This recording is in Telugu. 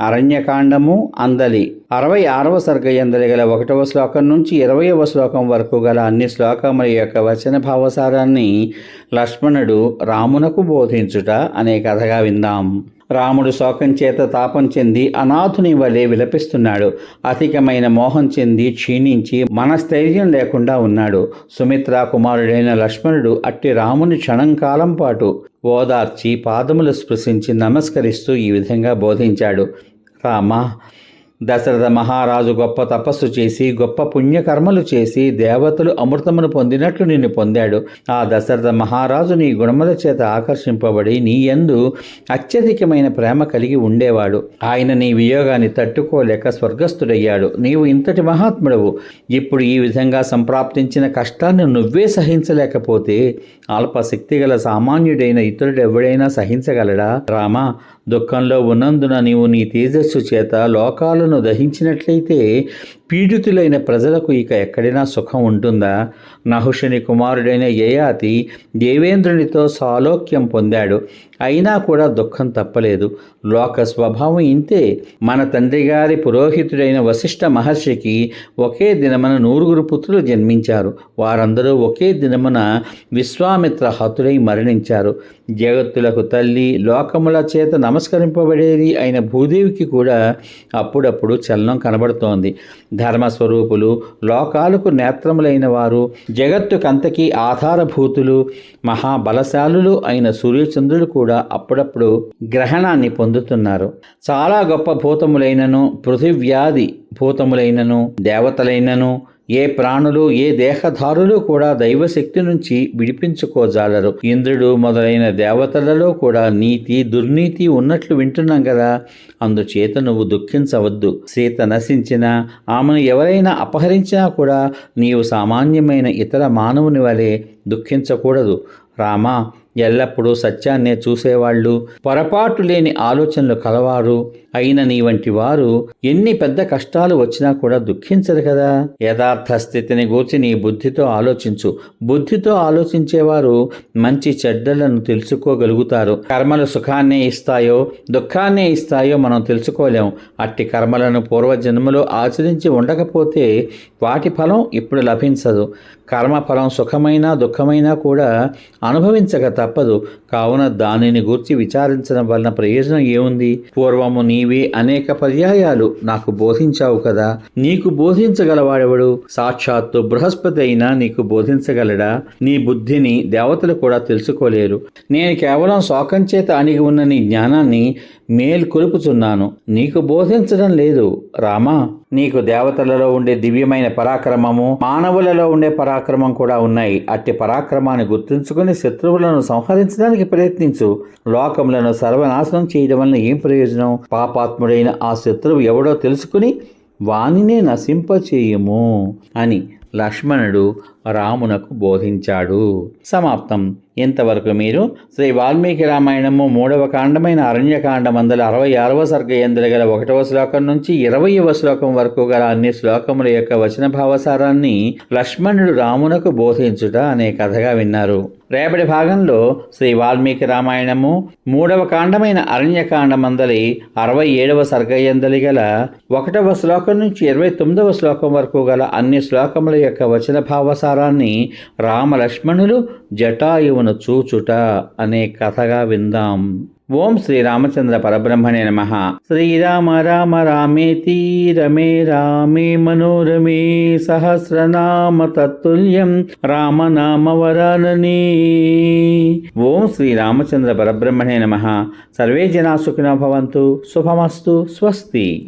అరణ్యకాండము అందలి. అరవై ఆరవ సర్గ ఎందలి గల ఒకటవ శ్లోకం నుంచి ఇరవయవ శ్లోకం వరకు గల అన్ని శ్లోకముల యొక్క వచన భావసారాన్ని లక్ష్మణుడు రామునకు బోధించుట అనే కథగా విందాం. రాముడు శోకం చేత తాపం చెంది అనాథుని వలె విలపిస్తున్నాడు. అధికమైన మోహం చెంది క్షీణించి మనస్థైర్యం లేకుండా ఉన్నాడు. సుమిత్ర కుమారుడైన లక్ష్మణుడు అట్టి రాముని క్షణం కాలం పాటు ఓదార్చి పాదములు స్పృశించి నమస్కరిస్తూ ఈ విధంగా బోధించాడు. రామ. దశరథ మహారాజు గొప్ప తపస్సు చేసి గొప్ప పుణ్యకర్మలు చేసి దేవతలు అమృతమును పొందినట్లు నిన్ను పొందాడు. ఆ దశరథ మహారాజు నీ గుణముల చేత ఆకర్షింపబడి నీ యందు అత్యధికమైన ప్రేమ కలిగి ఉండేవాడు. ఆయన నీ వియోగాన్ని తట్టుకోలేక స్వర్గస్థుడయ్యాడు. నీవు ఇంతటి మహాత్ముడవు. ఇప్పుడు ఈ విధంగా సంప్రాప్తించిన కష్టాన్ని నువ్వే సహించలేకపోతే అల్పశక్తి గల సామాన్యుడైన ఇతరుడు ఎవడైనా సహించగలడా? రామా దుఃఖంలో ఉన్నందున నీవు నీ తేజస్సు చేత లోకాలను దహించినట్లయితే పీడితులైన ప్రజలకు ఇక ఎక్కడైనా సుఖం ఉంటుందా? నహుషుని కుమారుడైన యయాతి దేవేంద్రునితో సాలోక్యం పొందాడు. అయినా కూడా దుఃఖం తప్పలేదు. లోక స్వభావం ఇంతే. మన తండ్రి గారి పురోహితుడైన వశిష్ఠ మహర్షికి ఒకే దినమున నూరుగురు పుత్రులు జన్మించారు. వారందరూ ఒకే దినమున విశ్వామిత్ర హతుడై మరణించారు. జగత్తులకు తల్లి లోకముల చేత నమస్కరింపబడేది అయిన భూదేవికి కూడా అప్పుడప్పుడు చలనం కనబడుతోంది. ధర్మస్వరూపులు లోకాలకు నేత్రములైన వారు జగత్తుకంతకీ ఆధారభూతులు మహాబలశాలులు అయిన సూర్యచంద్రుడు కూడా అప్పుడప్పుడు గ్రహణాన్ని పొందుతున్నారు. చాలా గొప్ప భూతములైనను పృథివ్యాధి భూతములైనను దేవతలైనను ఏ ప్రాణులు ఏ దేహధారులు కూడా దైవశక్తి నుంచి విడిపించుకోజాలరు. ఇంద్రుడు మొదలైన దేవతలలో కూడా నీతి దుర్నీతి ఉన్నట్లు వింటున్నాం కదా అందుచేత నువ్వు దుఃఖించవద్దు. సీత నశించినా ఆమెను ఎవరైనా అపహరించినా కూడా నీవు సామాన్యమైన ఇతర మానవుని వలె దుఃఖించకూడదు. రామా ఎల్లప్పుడూ సత్యాన్నే చూసేవాళ్ళు. పొరపాటు లేని ఆలోచనలు కలవారు. అయిన నీ వంటి వారు ఎన్ని పెద్ద కష్టాలు వచ్చినా కూడా దుఃఖించరు కదా. యథార్థ స్థితిని గూర్చి నీ బుద్ధితో ఆలోచించు. బుద్ధితో ఆలోచించేవారు మంచి చెడ్డలను తెలుసుకోగలుగుతారు. కర్మలు సుఖాన్నే ఇస్తాయో దుఃఖాన్నే ఇస్తాయో మనం తెలుసుకోలేం. అట్టి కర్మలను పూర్వజన్మలో ఆచరించి ఉండకపోతే వాటి ఫలం ఇప్పుడు లభించదు. కర్మఫలం సుఖమైనా దుఃఖమైనా కూడా అనుభవించక తప్పదు. కావున దానిని గూర్చి విచారించడం వలన ప్రయోజనం ఏముంది? పూర్వము నీవే అనేక పర్యాయాలు నాకు బోధించావు కదా. నీకు బోధించగలవాడెవడు? సాక్షాత్తు బృహస్పతి అయినా నీకు బోధించగలడా? నీ బుద్ధిని దేవతలు కూడా తెలుసుకోలేరు. నేను కేవలం శోకం చేత అణిగి ఉన్న నీ జ్ఞానాన్ని మేల్కొలుపుచున్నాను. నీకు బోధించడం లేదు రామా? నీకు దేవతలలో ఉండే దివ్యమైన పరాక్రమము మానవులలో ఉండే పరాక్రమం కూడా ఉన్నాయి. అట్టి పరాక్రమాన్ని గుర్తుంచుకుని శత్రువులను సంహరించడానికి ప్రయత్నించు. లోకములను సర్వనాశనం చేయడం వలన ఏం ప్రయోజనం? పాపాత్ముడైన ఆ శత్రువు ఎవడో తెలుసుకుని వానినే నశింపచేయము అని లక్ష్మణుడు రామునకు బోధించాడు. సమాప్తం. ఇంతవరకు మీరు శ్రీ వాల్మీకి రామాయణము మూడవ కాండమైన అరణ్యకాండం మందల అరవై ఆరవ సర్గ ఎందుల గల ఒకటవ శ్లోకం నుంచి ఇరవయవ శ్లోకం వరకు గల అన్ని శ్లోకముల యొక్క వచన భావసారాన్ని లక్ష్మణుడు రామునకు బోధించుట అనే కథగా విన్నారు. రేపటి భాగంలో శ్రీ వాల్మీకి రామాయణము మూడవ కాండమైన అరణ్యకాండ మందలి అరవై ఏడవ సర్గయందలి గల ఒకటవ శ్లోకం నుంచి ఇరవై తొమ్మిదవ శ్లోకం వరకు గల అన్ని శ్లోకముల యొక్క వచన భావసారాన్ని రామలక్ష్మణులు జటాయువును చూచుట అనే కథగా విందాం. ఓం శ్రీరామచంద్ర పరబ్రహ్మణే నమ. శ్రీరామ రామ రామేతి రమే రామే మనోరమే సహస్రనామ తత్తుల్యం రామనామ వరాననే. ఓం శ్రీరామచంద్ర పరబ్రహ్మణే నమ. సర్వే జనా సుఖినో భవంతు. శుభమస్తు. స్వస్తి.